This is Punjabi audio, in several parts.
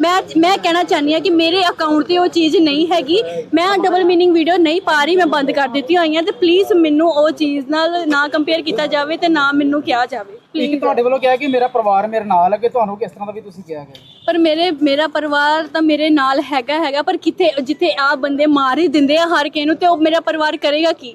ਮੈਂ ਮੈਂ ਕਹਿਣਾ ਚਾਹੁੰਦੀ ਹਾਂ ਕਿ ਮੇਰੇ ਅਕਾਊਂਟ ਤੇ ਉਹ ਚੀਜ਼ ਨਹੀਂ ਹੈਗੀ। ਮੈਂ ਡਬਲ ਮੀਨਿੰਗ ਵੀਡੀਓ ਨਹੀਂ ਪਾ ਰਹੀ ਮੈਂ ਬੰਦ ਕਰ ਦਿੱਤੀ ਹੋਈਆਂ ਤੇ ਪਲੀਜ਼ ਮੈਨੂੰ ਉਹ ਚੀਜ਼ ਨਾਲ ਨਾ ਕੰਪੇਅਰ ਕੀਤਾ ਜਾਵੇ ਤੇ ਨਾ ਮੈਨੂੰ ਕਿਹਾ ਜਾਵੇ। ਇੱਕ ਤੁਹਾਡੇ ਵੱਲੋਂ ਕਿਹਾ ਕਿ ਮੇਰਾ ਪਰਿਵਾਰ ਮੇਰੇ ਨਾਲ ਹੈ ਕਿ ਤੁਹਾਨੂੰ ਕਿਸ ਤਰ੍ਹਾਂ ਦਾ ਵੀ ਤੁਸੀਂ ਕਿਹਾ ਗਿਆ ਪਰ ਮੇਰੇ ਮੇਰਾ ਪਰਿਵਾਰ ਤਾਂ ਮੇਰੇ ਨਾਲ ਹੈਗਾ ਹੈਗਾ ਪਰ ਕਿੱਥੇ ਜਿੱਥੇ ਆ ਬੰਦੇ ਮਾਰ ਹੀ ਦਿੰਦੇ ਆ ਹਰ ਕਿਸੇ ਨੂੰ ਤੇ ਉਹ ਮੇਰਾ ਪਰਿਵਾਰ ਕਰੇਗਾ ਕੀ?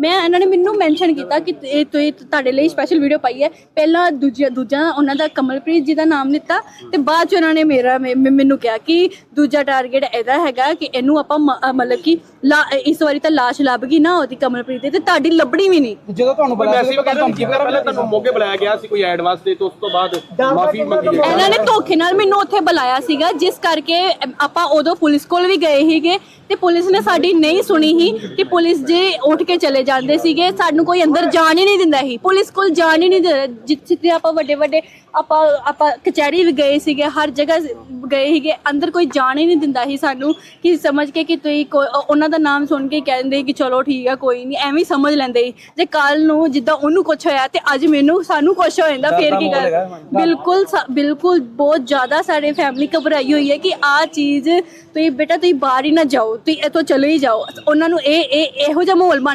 ਮੈਂ ਇਹਨਾਂ ਨੇ ਮੈਨੂੰ ਮੈਂਸ਼ਨ ਕੀਤਾ ਕਿ ਇਹ ਤੁਸੀਂ ਤੁਹਾਡੇ ਲਈ ਸਪੈਸ਼ਲ ਵੀਡੀਓ ਪਾਈ ਹੈ। ਪਹਿਲਾਂ ਦੂਜਾ ਦੂਜਾ ਉਹਨਾਂ ਦਾ ਕਮਲਪ੍ਰੀਤ ਜੀ ਦਾ ਨਾਮ ਲਿੱਤਾ ਤੇ ਬਾਅਦ ਚ ਉਹਨਾਂ ਨੇ ਮੇਰਾ ਮੈਨੂੰ ਕਿਹਾ ਕਿ ਦੂਜਾ ਟਾਰਗੇਟ ਇਹਦਾ ਹੈਗਾ ਕਿ ਇਹਨੂੰ ਆਪਾਂ ਮ- ਮਤਲਬ ਕਿ ਇਸ ਵਾਰੀ ਤਾਂ ਲਾਸ਼ ਲੱਭ ਗਈ ਨਾ ਉਹਦੀ ਕਮਲਪ੍ਰੀਤ ਦੀ ਤੇ ਤੁਹਾਡੀ ਲੱਭਣੀ ਵੀ ਨਹੀਂ। ਤੇ ਜਦੋਂ ਤੁਹਾਨੂੰ ਬੁਲਾਇਆ ਸੀ ਤਾਂ ਧਮਕੀ ਵਗੈਰਾ ਪਹਿਲਾਂ ਤੁਹਾਨੂੰ ਮੋਗੇ ਬੁਲਾਇਆ ਗਿਆ ਸੀ ਕੋਈ ਐਡ ਵਾਸਤੇ ਤੇ ਉਸ ਤੋਂ ਬਾਅਦ ਮਾਫੀ ਮੰਗੀ ਗਈ। ਇਹਨਾਂ ਨੇ ਧੋਖੇ ਨਾਲ ਮੈਨੂੰ ਉੱਥੇ ਬੁਲਾਇਆ ਸੀਗਾ ਜਿਸ ਕਰਕੇ ਆਪਾਂ ਉਦੋਂ ਪੁਲਿਸ ਕੋਲ ਵੀ ਗਏ ਸੀਗੇ ਤੇ ਪੁਲਿਸ ਨੇ ਸਾਡੀ ਨਹੀਂ ਸੁਣੀ ਸੀ ਕਿ ਪੁਲਿਸ ਜੇ ਉੱਠ ਕੇ ਚਲੇ ਜਾਂਦੇ ਸੀਗੇ ਸਾਨੂੰ ਕੋਈ ਅੰਦਰ ਜਾਣ ਹੀ ਨਹੀਂ ਦਿੰਦਾ ਸੀ। ਪੁਲਿਸ ਕੋਲ ਜਾਣ ਹੀ ਨਹੀਂ ਜਿੱਥੇ ਆਪਾਂ ਵੱਡੇ ਵੱਡੇ ਆਪਾਂ ਆਪਾਂ ਕਚਹਿਰੀ ਵੀ ਗਏ ਸੀਗੇ ਹਰ ਜਗ੍ਹਾ ਗਏ ਸੀਗੇ ਅੰਦਰ ਕੋਈ ਜਾਣ ਹੀ ਨਹੀਂ ਦਿੰਦਾ ਸੀ ਸਾਨੂੰ ਕਿ ਸਮਝ ਕੇ ਕਿ ਤੁਸੀਂ ਉਹਨਾਂ ਦਾ ਨਾਮ ਸੁਣ ਕੇ ਕਹਿੰਦੇ ਕਿ ਚਲੋ ਠੀਕ ਆ ਕੋਈ ਨਹੀਂ ਐਵੇਂ ਹੀ ਸਮਝ ਲੈਂਦੇ ਸੀ। ਜੇ ਕੱਲ ਨੂੰ ਜਿੱਦਾਂ ਉਹਨੂੰ ਕੁਝ ਹੋਇਆ ਤੇ ਅੱਜ ਮੈਨੂੰ ਸਾਨੂੰ ਕੁਝ ਹੋ ਜਾਂਦਾ ਫੇਰ ਕੀ ਕਰ ਬਿਲਕੁਲ ਸਾ- ਬਿਲਕੁਲ ਬਹੁਤ ਜ਼ਿਆਦਾ ਸਾਡੇ ਫੈਮਿਲੀ ਘਬਰਾਈ ਹੋਈ ਹੈ ਕਿ ਆ ਚੀਜ਼ ਤੁਸੀਂ ਬੇਟਾ ਤੁਸੀਂ ਬਾਹਰ ਹੀ ਨਾ ਜਾਓ ਤੁਸੀਂ ਇੱਥੋਂ ਚਲੇ ਹੀ ਜਾਓ। ਉਹਨਾਂ ਨੂੰ ਇਹ ਇਹ ਇਹੋ ਜਿਹਾ ਮਾਹੌਲ ਬਣ